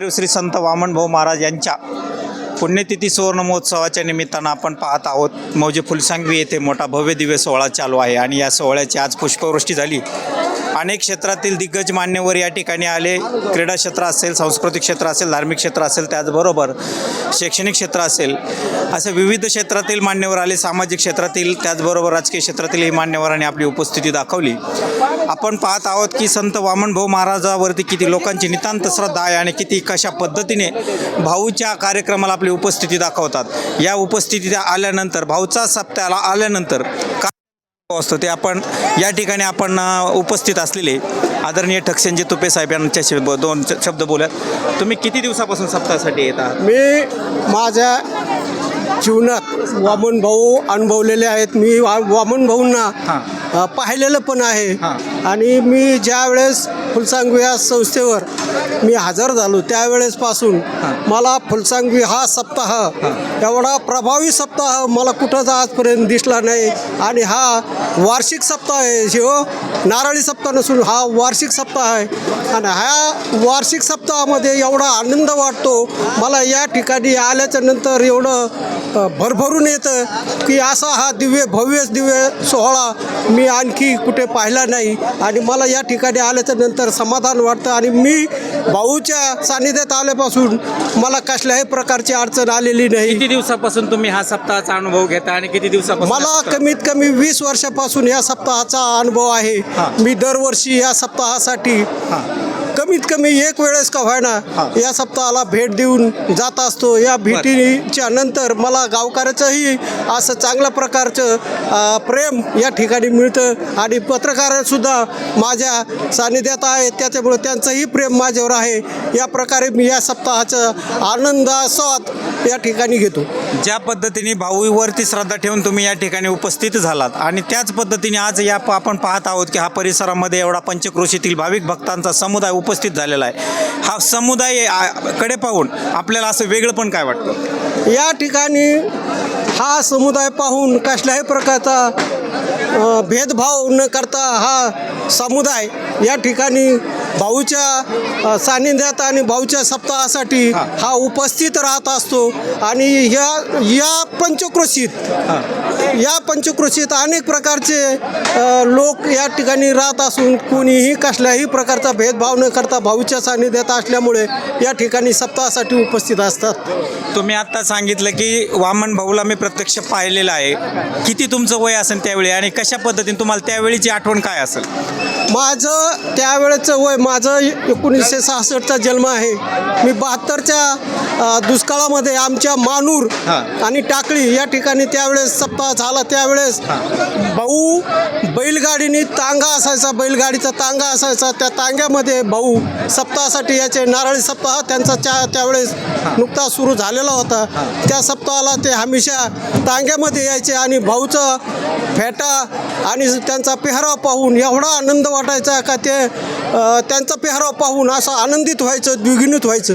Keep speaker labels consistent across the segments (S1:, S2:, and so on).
S1: श्री संत वामनभाऊ महाराज यांच्या पुण्यतिथी सुवर्ण महोत्सवाच्या निमित्तानं आपण पाहत आहोत. मौजे फुलसांगवी येथे मोठा भव्य दिव्य सोहळा चालू आहे आणि या सोहळ्याची आज पुष्पवृष्टी झाली. अनेक क्षेत्रातील दिग्गज मान्यवर या ठिकाणी आले. क्रीडा क्षेत्र असेल सांस्कृतिक क्षेत्र असेल धार्मिक क्षेत्र असेल त्याचबरोबर शैक्षणिक क्षेत्र असेल. असे विविध क्षेत्रातील मान्यवर आले सामाजिक क्षेत्रातील त्याचबरोबर राजकीय क्षेत्रातील मान्यवरांनी आपली उपस्थिती दाखवली. आपण पाहत आहोत की संत वामनभाऊ महाराजावरती किती लोकांची नितांत श्रद्धा आहे आणि किती कशा पद्धतीने भाऊच्या कार्यक्रमाला आपली उपस्थिती दाखवतात. या उपस्थितीत आल्यानंतर भाऊचा सप्त्याला आल्यानंतर का असतो ते आपण या ठिकाणी आपण उपस्थित असलेले आदरणीय ठकसेंजी तुपे साहेब यांच्याशी ब- दोन शब्द बोलत तुम्ही किती दिवसापासून सप्ताहासाठी येतात
S2: मी माझ्या जीवनात वामन भाऊ अनुभवलेले आहेत मी वामन भाऊंना
S1: हां.
S2: पाहिलेलं पण आहे. आणि मी ज्या वेळेस फुलसांगवी या संस्थेवर मी हजर झालो त्यावेळेसपासून मला फुलसांगवी हा सप्ताह एवढा प्रभावी सप्ताह मला कुठंच आजपर्यंत दिसला नाही. आणि हा वार्षिक सप्ताह आहे शिव. नारळी सप्ताह नसून हा वार्षिक सप्ताह आहे. आणि ह्या वार्षिक सप्ताहामध्ये एवढा आनंद वाटतो. मला या ठिकाणी आल्याच्यानंतर एवढं भरभरून येतं की असा हा दिव्य भव्य दिव्य सोहळा मी आणखी कुठे पाहिला नाही. आणि मला या ठिकाणी आल्याच्यानंतर समाधान वाटतं. आणि मी भाऊच्या सानिध्यात आल्यापासून मला कसल्याही प्रकारची अडचण आलेली नाही.
S1: किती दिवसापासून तुम्ही हा सप्ताहाचा अनुभव घेता आणि किती दिवसापासून
S2: मला कमीत कमी वीस वर्षापासून या सप्ताहाचा अनुभव आहे. मी दरवर्षी या सप्ताहासाठी कमीत कमी एक वेळेस का व्हायना. या सप्ताहाला भेट देऊन जात असतो. या भेटीच्या नंतर मला गावकऱ्याचंही असं चांगल्या प्रकारचं प्रेम या ठिकाणी मिळतं. आणि पत्रकारसुद्धा माझ्या सानिध्यात आहेत. त्याच्यामुळे त्यांचंही प्रेम माझ्यावर आहे. या प्रकारे मी या सप्ताहाचा आनंद स्वाद या ठिकाणी घेतो.
S1: ज्या पद्धतीने भाऊवरती श्रद्धा ठेवून तुम्ही या ठिकाणी उपस्थित झालात आणि त्याच पद्धतीने आज या आपण पाहत आहोत की हा परिसरामध्ये एवढा पंचक्रोशीतील भाविक भक्तांचा समुदाय उपस्थित झालेला आहे. हा समुदायकडे पाहून आपल्याला असं वेगळं पण काय वाटतं?
S2: या ठिकाणी हा समुदाय पाहून कसल्याही प्रकारचा भेदभाव न करता हा समुदाय या ठिकाणी भाऊच्या सानिध्यात आणि भाऊच्या सप्ताहासाठी
S1: हा.
S2: उपस्थित राहत असतो. आणि या या पंचक्रोशीत या पंचक्रोशीत अनेक प्रकारचे लोक या ठिकाणी राहत असून कोणीही कसल्याही प्रकारचा भेदभाव न करता भाऊच्या सानिध्यात असल्यामुळे या ठिकाणी सप्ताहासाठी उपस्थित असतात.
S1: तुम्ही आत्ता सांगितलं की वामन भाऊला मी प्रत्यक्ष पाहिलेलं आहे. किती तुमचं वय असेल त्यावेळी आणि कशा पद्धतीने तुम्हाला त्यावेळीची आठवण काय असेल?
S2: माझं त्यावेळेचं वय माझं एकोणीसशे सहासष्टचा जन्म आहे. मी बा अ, दुष्काळामध्ये आमच्या मानूर. आणि टाकळी या ठिकाणी त्यावेळेस सप्ताह झाला. त्यावेळेस भाऊ बैलगाडीने तांगा असायचा. बैलगाडीचा तांगा असायचा. त्या तांग्यामध्ये भाऊ सप्ताहासाठी याचे नारळी सप्ताह त्यांचा त्या त्यावेळेस नुकता सुरू झालेला होता. त्या सप्ताहाला ते हमेशा तांग्यामध्ये यायचे आणि भाऊचं फेटा आणि त्यांचा पेहराव पाहून एवढा आनंद वाटायचा का ते त्यांचा पेहराव पाहून असं आनंदित व्हायचं द्विगुणित व्हायचं.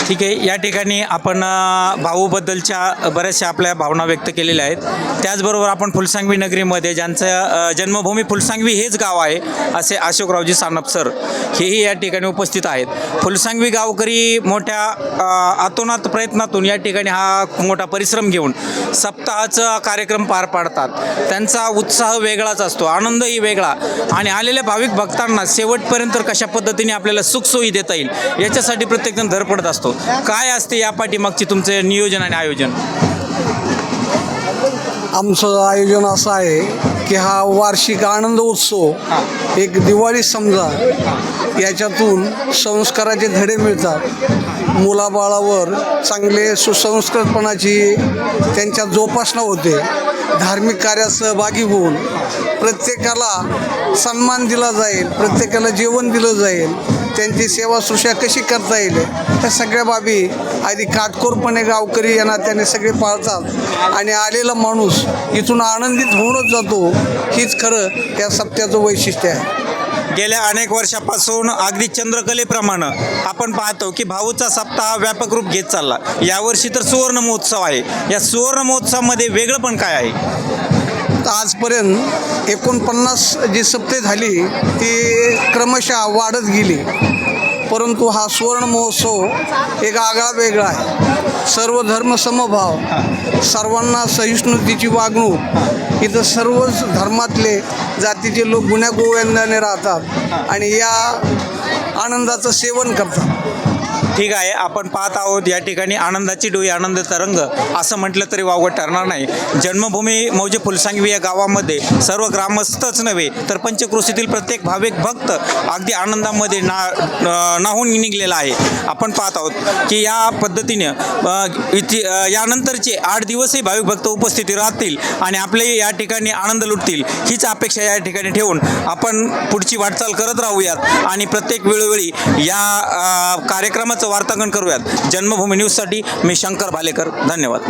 S1: ठीक आहे या ठिकाणी आपण भाऊबद्दलच्या बऱ्याचशा आपल्या भावना व्यक्त केलेल्या आहेत. त्याचबरोबर आपण फुलसांगवी नगरीमध्ये ज्यांचं जन्मभूमी फुलसांगवी हेच गाव आहे असे अशोकरावजी सानप सर हेही या ठिकाणी उपस्थित आहेत. फुलसांगवी गावकरी मोठ्या आतोनात प्रयत्नातून या ठिकाणी हा मोठा परिश्रम घेऊन सप्ताहाचा कार्यक्रम पार पाडतात. त्यांचा उत्साह वेगळाच असतो आनंदही वेगळा आणि आलेल्या भाविक भक्तांना शेवटपर्यंत कशा पद्धतीने आपल्याला सुखसोयी देता येईल याच्यासाठी प्रत्येकजण धडपडत असतो. काय असते या पाठीमागची तुमचे नियोजन आणि आयोजन?
S3: आमचं आयोजन असं आहे की हा वार्षिक आनंद उत्सव एक दिवाळी समजा याच्यातून संस्काराचे धडे मिळतात. मुलाबाळावर चांगले सुसंस्कृतपणाची त्यांच्या जोपासना होते. धार्मिक कार्यात सहभागी होऊन प्रत्येकाला सन्मान दिला जाईल प्रत्येकाला जेवण दिलं जाईल. त्यांची सेवा सुशा कशी करता येईल? त्या सगळ्या बाबी आधी काटकोरपणे गावकरी यांना त्याने सगळे पाळतात. आणि आलेला माणूस इथून आनंदित होऊनच जातो हीच खरं या सप्त्याचं वैशिष्ट्य आहे.
S1: गेल्या अनेक वर्षापासून अगदी चंद्रकलेप्रमाणे आपण पाहतो की भाऊचा सप्ताह व्यापक रूप घेत चालला. यावर्षी तर सुवर्ण महोत्सव आहे. या सुवर्ण महोत्सवामध्ये वेगळं पण काय आहे?
S3: तर आजपर्यंत एकोणपन्नास जी सप्ते झाली ती क्रमशः वाढत गेली. परंतु हा सुवर्ण महोत्सव एक आगळा वेगळा आहे. सर्व धर्म समभाव सर्वांना सहिष्णुतेची वागणूक इथं सर्वच धर्मातले जातीचे लोक गुण्या गोविंदाने राहतात आणि या आनंदाचं सेवन करतात.
S1: ठीक आहे आपण पाहत आहोत या ठिकाणी आनंदाची डोई आनंद तरंग असं म्हटलं तरी वावगं ठरणार नाही. जन्मभूमी मौजे फुलसांगवी या गावामध्ये सर्व ग्रामस्थच नव्हे तर पंचकृषीतील प्रत्येक भाविक भक्त अगदी आनंदामध्ये ना नाहून निघलेला आहे. आपण पाहत आहोत की या पद्धतीने इथे यानंतरचे आठ दिवसही भाविक भक्त उपस्थिती राहतील आणि आपले या ठिकाणी आनंद लुटतील हीच अपेक्षा या ठिकाणी ठेवून आपण पुढची वाटचाल करत राहूयात. आणि प्रत्येक वेळोवेळी या कार्यक्रमाचं वार्तांकन करूयात. जन्मभूमी न्यूजसाठी मी शंकर भालेकर. धन्यवाद.